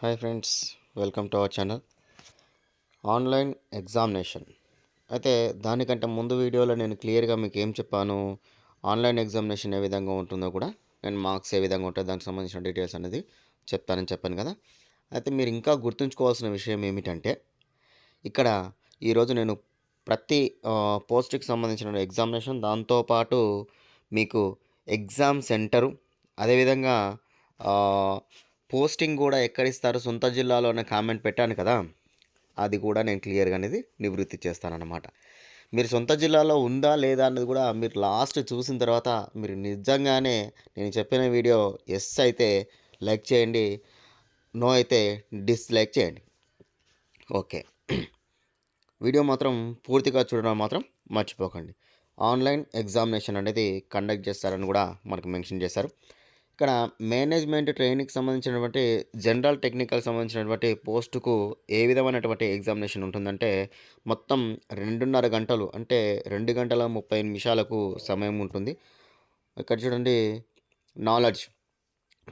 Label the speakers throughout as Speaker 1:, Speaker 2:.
Speaker 1: Hi friends welcome to our channel. Online examination. అయితే దానికంటే ముందు వీడియోలో నేను క్లియర్గా మీకు ఏం చెప్పాను? ఆన్లైన్ ఎగ్జామినేషన్ ఏ విధంగా ఉంటుందో కూడా నేను మార్క్స్ ఏ విధంగా ఉంటాయో దానికి సంబంధించిన డీటెయిల్స్ అనేది చెప్తానని చెప్పాను కదా. అయితే మీరు ఇంకా గుర్తుంచుకోవాల్సిన విషయం ఏమిటంటే ఇక్కడ ఈరోజు నేను ప్రతి పోస్ట్కి సంబంధించిన ఎగ్జామినేషన్ దాంతోపాటు మీకు ఎగ్జామ్ సెంటరు అదేవిధంగా పోస్టింగ్ కూడా ఎక్కడ ఇస్తారు సొంత జిల్లాలో అనే కామెంట్ పెట్టాను కదా. అది కూడా నేను క్లియర్గా అనేది నివృత్తి చేస్తానన్నమాట. మీరు సొంత జిల్లాలో ఉందా లేదా అన్నది కూడా మీరు లాస్ట్ చూసిన తర్వాత మీరు నిజంగానే నేను చెప్పిన వీడియో ఎస్ అయితే లైక్ చేయండి. నో అయితే డిస్లైక్ చేయండి. ఓకే. వీడియో మాత్రం పూర్తిగా చూడడం మాత్రం మర్చిపోకండి. ఆన్లైన్ ఎగ్జామినేషన్ అనేది కండక్ట్ చేస్తారని కూడా మనకు మెన్షన్ చేశారు. ఇక్కడ మేనేజ్మెంట్ ట్రైనింగ్కి సంబంధించినటువంటి జనరల్ టెక్నికల్ సంబంధించినటువంటి పోస్టుకు ఏ విధమైనటువంటి ఎగ్జామినేషన్ ఉంటుందంటే మొత్తం రెండున్నర గంటలు అంటే రెండు గంటల ముప్పై నిమిషాలకు సమయం ఉంటుంది. ఇక్కడ చూడండి నాలెడ్జ్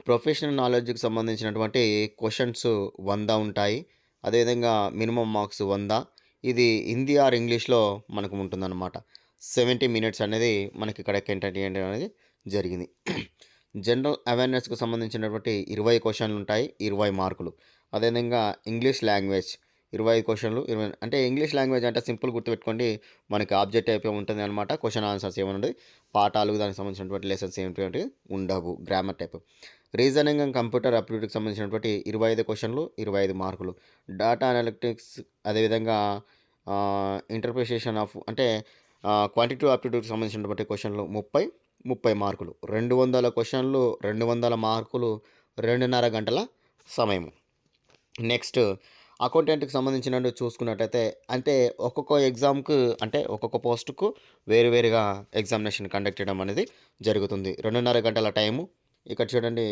Speaker 1: ప్రొఫెషనల్ నాలెడ్జ్కి సంబంధించినటువంటి క్వశ్చన్స్ వంద ఉంటాయి. అదేవిధంగా మినిమం మార్క్స్ వంద. ఇది హిందీ ఆర్ ఇంగ్లీష్లో మనకు ఉంటుందన్నమాట. సెవెంటీ మినిట్స్ అనేది మనకి ఇక్కడ ఎంటర్టైన్ అనేది జరిగింది. జనరల్ అవేర్నెస్కు సంబంధించినటువంటి ఇరవై క్వశ్చన్లు ఉంటాయి ఇరవై మార్కులు. అదేవిధంగా ఇంగ్లీష్ లాంగ్వేజ్ ఇరవై ఐదు క్వశ్చన్లు ఇరవై అంటే ఇంగ్లీష్ లాంగ్వేజ్ అంటే సింపుల్ గుర్తుపెట్టుకోండి మనకి ఆబ్జెక్ట్ అయిపోయి ఉంటుంది అనమాట క్వశ్చన్ ఆన్సర్స్ ఏమన్నది పాఠాలు దానికి సంబంధించినటువంటి లెసన్స్ ఏమిటి ఉండవు grammar type. Reasoning and computer అప్టిట్యూడ్కి సంబంధించినటువంటి ఇరవై ఐదు క్వశ్చన్లు ఇరవై ఐదు మార్కులు. డాటా అనలిటిక్స్ అదేవిధంగా ఇంటర్ప్రిటేషన్ ఆఫ్ అంటే క్వాంటిటీ ఆప్టిట్యూడ్కి సంబంధించినటువంటి క్వశ్చన్లు ముప్పై ముప్పై మార్కులు. రెండు వందల క్వశ్చన్లు రెండు వందల మార్కులు రెండున్నర గంటల సమయం. నెక్స్ట్ అకౌంటెంట్కి సంబంధించిన చూసుకున్నట్టయితే అంటే ఒక్కొక్క ఎగ్జామ్కు అంటే ఒక్కొక్క పోస్టుకు వేరు వేరుగా ఎగ్జామినేషన్ కండక్ట్ చేయడం అనేది జరుగుతుంది. రెండున్నర గంటల టైము. ఇక్కడ చూడండి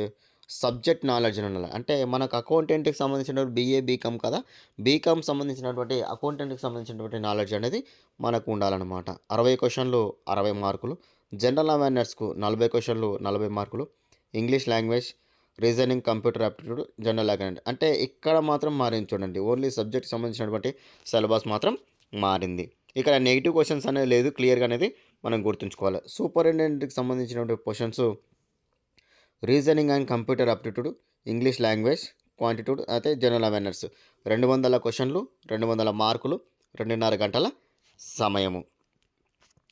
Speaker 1: సబ్జెక్ట్ నాలెడ్జ్ ఉండాలి అంటే మనకు అకౌంటెంట్కి సంబంధించిన బీఏ బీకామ్ కదా? బీకామ్ సంబంధించినటువంటి అకౌంటెంట్కి సంబంధించినటువంటి నాలెడ్జ్ అనేది మనకు ఉండాలన్నమాట. అరవై క్వశ్చన్లు అరవై మార్కులు. జనరల్ అవేర్నెస్కు నలభై క్వశ్చన్లు నలభై మార్కులు English language reasoning computer aptitude general account అంటే ఇక్కడ మాత్రం మారింది చూడండి. ఓన్లీ సబ్జెక్ట్ సంబంధించినటువంటి సిలబస్ మాత్రం మారింది. ఇక్కడ నెగిటివ్ క్వశ్చన్స్ అనేది లేదు క్లియర్గా అనేది మనం గుర్తుంచుకోవాలి. సూపరింటెండెంట్కి సంబంధించినటువంటి questions reasoning and computer aptitude English language quantitative అయితే జనరల్ అవేర్నెస్. రెండు వందల క్వశ్చన్లు రెండు వందల మార్కులు రెండున్నర గంటల సమయము.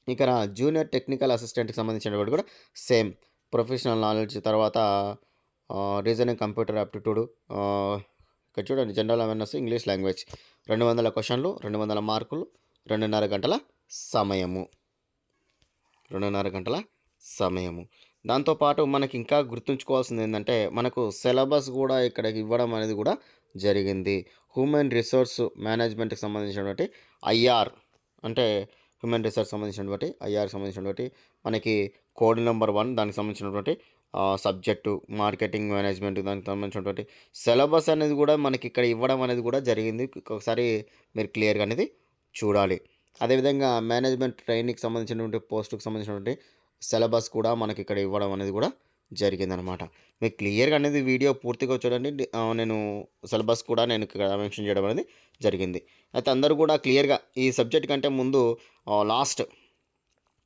Speaker 1: ఇక్కడ జూనియర్ టెక్నికల్ అసిస్టెంట్కి సంబంధించినటువంటి కూడా సేమ్. ప్రొఫెషనల్ నాలెడ్జ్ తర్వాత రీజనింగ్ కంప్యూటర్ యాప్టిట్యూడ్ ఇక్కడ చూడండి జనరల్ అవేర్నెస్ ఇంగ్లీష్ లాంగ్వేజ్. రెండు వందల క్వశ్చన్లు రెండు వందల మార్కులు రెండున్నర గంటల సమయము. రెండున్నర గంటల సమయము. దాంతోపాటు మనకి ఇంకా గుర్తుంచుకోవాల్సింది ఏంటంటే మనకు సిలబస్ కూడా ఇక్కడ ఇవ్వడం అనేది కూడా జరిగింది. హ్యూమన్ రిసోర్స్ మేనేజ్మెంట్కి సంబంధించినటువంటి ఐఆర్ అంటే హ్యూమన్ రిసోర్స్ సంబంధించినటువంటి ఐఆర్ సంబంధించినటువంటి మనకి కోడ్ నెంబర్ వన్ దానికి సంబంధించినటువంటి సబ్జెక్టు మార్కెటింగ్ మేనేజ్మెంట్ దానికి సంబంధించినటువంటి సిలబస్ అనేది కూడా మనకి ఇక్కడ ఇవ్వడం అనేది కూడా జరిగింది. ఒకసారి మీరు క్లియర్గా అనేది చూడాలి. అదేవిధంగా మేనేజ్మెంట్ ట్రైనింగ్కి సంబంధించినటువంటి పోస్టుకు సంబంధించినటువంటి సిలబస్ కూడా మనకి ఇక్కడ ఇవ్వడం అనేది కూడా జరిగిందనమాట. మీకు క్లియర్గా అనేది వీడియో పూర్తిగా చూడండి. నేను సిలబస్ కూడా నేను ఇక్కడ మెన్షన్ చేయడం అనేది జరిగింది. అయితే అందరూ కూడా క్లియర్గా ఈ సబ్జెక్ట్ కంటే ముందు లాస్ట్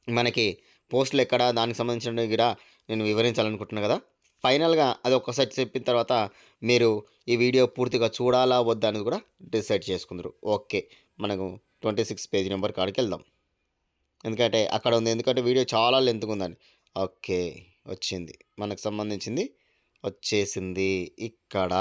Speaker 1: మనకి పోస్టులు ఎక్కడ దానికి సంబంధించిన కూడా నేను వివరించాలనుకుంటున్నాను కదా. ఫైనల్గా అది ఒక్కసారి చెప్పిన తర్వాత మీరు ఈ వీడియో పూర్తిగా చూడాలా వద్దా అనేది కూడా డిసైడ్ చేసుకుందరు. ఓకే. మనకు ట్వంటీ సిక్స్ పేజ్ నెంబర్ కాడికి వెళ్దాం. ఎందుకంటే అక్కడ ఉంది. ఎందుకంటే వీడియో చాలా లెంత్గా ఉందండి. ఓకే. వచ్చింది. మనకు సంబంధించింది వచ్చేసింది. ఇక్కడ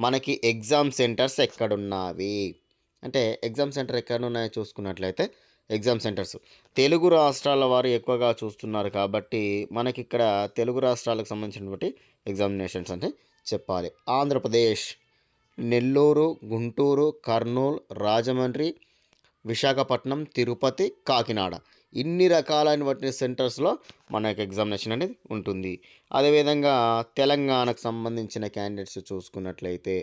Speaker 1: మనకి ఎగ్జామ్ సెంటర్స్ ఎక్కడున్నవి? అంటే ఎగ్జామ్ సెంటర్ ఎక్కడ ఉన్నాయో చూసుకున్నట్లయితే ఎగ్జామ్ సెంటర్స్. తెలుగు రాష్ట్రాల వారు ఎక్కువగా చూస్తున్నారు కాబట్టి మనకి ఇక్కడ తెలుగు రాష్ట్రాలకు సంబంధించినటువంటి ఎగ్జామినేషన్స్ అంటే చెప్పాలి. ఆంధ్రప్రదేశ్ నెల్లూరు గుంటూరు కర్నూలు రాజమండ్రి విశాఖపట్నం తిరుపతి కాకినాడ. ఇన్ని రకాలైనటువంటి సెంటర్స్లో మనకు ఎగ్జామినేషన్ అనేది ఉంటుంది. అదేవిధంగా తెలంగాణకు సంబంధించిన క్యాండిడేట్స్ చూసుకున్నట్లయితే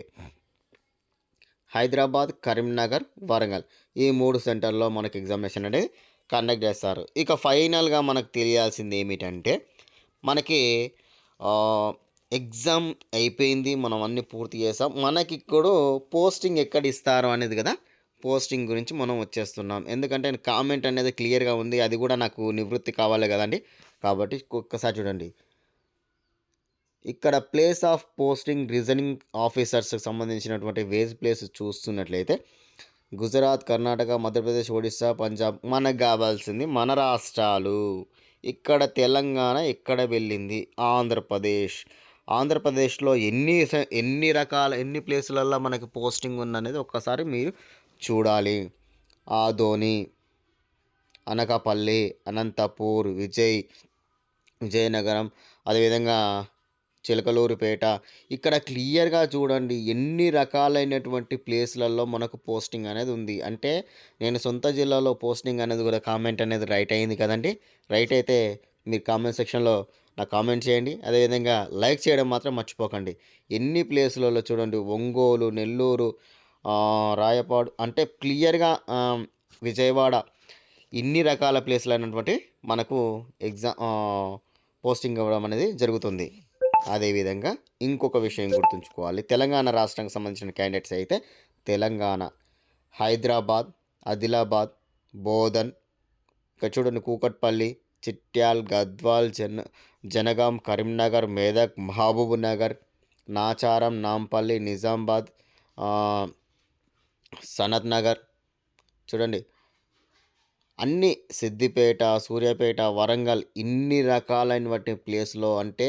Speaker 1: హైదరాబాద్ కరీంనగర్ వరంగల్ ఈ మూడు సెంటర్లో మనకు ఎగ్జామినేషన్ అనేది కండక్ట్ చేస్తారు. ఇక ఫైనల్గా మనకు తెలియాల్సింది ఏమిటంటే మనకి ఎగ్జామ్ అయిపోయింది మనం అన్ని పూర్తి చేసాం. మనకి ఇప్పుడు పోస్టింగ్ ఎక్కడ ఇస్తారు అనేది కదా పోస్టింగ్ గురించి మనం వచ్చేస్తున్నాం. ఎందుకంటే కామెంట్ అనేది క్లియర్గా ఉంది. అది కూడా నాకు నివృత్తి కావాలి కదండి. కాబట్టి ఒక్కసారి చూడండి. ఇక్కడ ప్లేస్ ఆఫ్ పోస్టింగ్ రీజనింగ్ ఆఫీసర్స్కి సంబంధించినటువంటి వేజ్ ప్లేస్ చూస్తున్నట్లయితే గుజరాత్ కర్ణాటక మధ్యప్రదేశ్ ఒడిస్సా పంజాబ్ మనకు కావాల్సింది మన రాష్ట్రాలు. ఇక్కడ తెలంగాణ ఎక్కడ వెళ్ళింది? ఆంధ్రప్రదేశ్. ఆంధ్రప్రదేశ్లో ఎన్ని స- ఎన్ని రకాల ఎన్ని ప్లేసులలో మనకి పోస్టింగ్ ఉందనేది ఒక్కసారి మీరు చూడాలి. ఆ ధోని అనకాపల్లి అనంతపూర్ విజయ్ విజయనగరం అదేవిధంగా చిలకలూరుపేట. ఇక్కడ క్లియర్గా చూడండి ఎన్ని రకాలైనటువంటి ప్లేస్లలో మనకు పోస్టింగ్ అనేది ఉంది. అంటే నేను సొంత జిల్లాలో పోస్టింగ్ అనేది కూడా కామెంట్ అనేది రైట్ అయింది కదండి. రైట్ అయితే మీరు కామెంట్ సెక్షన్లో నాకు కామెంట్ చేయండి. అదేవిధంగా లైక్ చేయడం మాత్రం మర్చిపోకండి. ఎన్ని ప్లేసులలో చూడండి ఒంగోలు నెల్లూరు రాయపాడు అంటే క్లియర్గా విజయవాడ ఇన్ని రకాల ప్లేస్లు అయినటువంటి మనకు ఎగ్జామ్ పోస్టింగ్ ఇవ్వడం అనేది జరుగుతుంది. అదేవిధంగా ఇంకొక విషయం గుర్తుంచుకోవాలి. తెలంగాణ రాష్ట్రానికి సంబంధించిన క్యాండిడేట్స్ అయితే తెలంగాణ హైదరాబాద్ ఆదిలాబాద్ బోధన్ ఇక్కడ చూడండి కూకట్పల్లి చిట్యాల్ గద్వాల్ జన జనగాం కరీంనగర్ మేదక్ మహబూబ్ నగర్ నాచారం నాంపల్లి నిజామాబాద్ సనత్ నగర్. చూడండి. అన్ని సిద్దిపేట సూర్యాపేట వరంగల్ ఇన్ని రకాలైనటువంటి ప్లేస్లో అంటే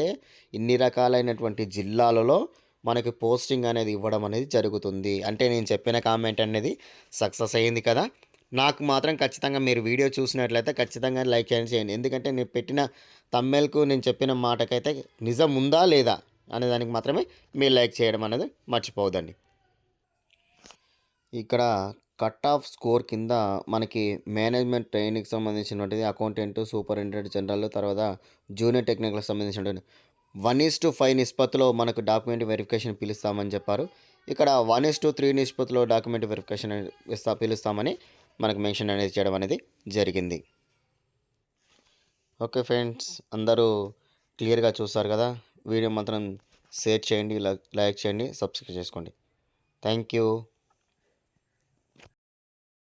Speaker 1: ఇన్ని రకాలైనటువంటి జిల్లాలలో మనకి పోస్టింగ్ అనేది ఇవ్వడం అనేది జరుగుతుంది. అంటే నేను చెప్పిన కామెంట్ అనేది సక్సెస్ అయ్యింది కదా. నాకు మాత్రం ఖచ్చితంగా మీరు వీడియో చూసినట్లయితే ఖచ్చితంగా లైక్ చేయండి చేయండి. ఎందుకంటే నేను పెట్టిన తమ్మెల్కు నేను చెప్పిన మాటకైతే నిజం ఉందా లేదా అనే దానికి మాత్రమే మీరు లైక్ చేయడం అనేది మర్చిపోవద్దండి. ఇక్కడ కట్ ఆఫ్ స్కోర్ కింద మనకి మేనేజ్మెంట్ ట్రైనింగ్కి సంబంధించినటువంటిది అకౌంటెంట్ సూపరింటెండెంట్ జనరల్ తర్వాత జూనియర్ టెక్నికల్కి సంబంధించినటువంటి వన్ ఈస్ టు ఫైవ్ నిష్పత్తిలో మనకు డాక్యుమెంట్ వెరిఫికేషన్ పిలుస్తామని చెప్పారు. ఇక్కడ వన్ ఈస్ టు త్రీ నిష్పత్తిలో డాక్యుమెంట్ వెరిఫికేషన్ ఇస్తా పిలుస్తామని మనకు మెన్షన్ అనేది చేయడం అనేది జరిగింది. ఓకే ఫ్రెండ్స్ అందరూ క్లియర్గా చూస్తారు కదా? వీడియో మాత్రం షేర్ చేయండి లైక్ చేయండి సబ్స్క్రైబ్ చేసుకోండి. Thank you.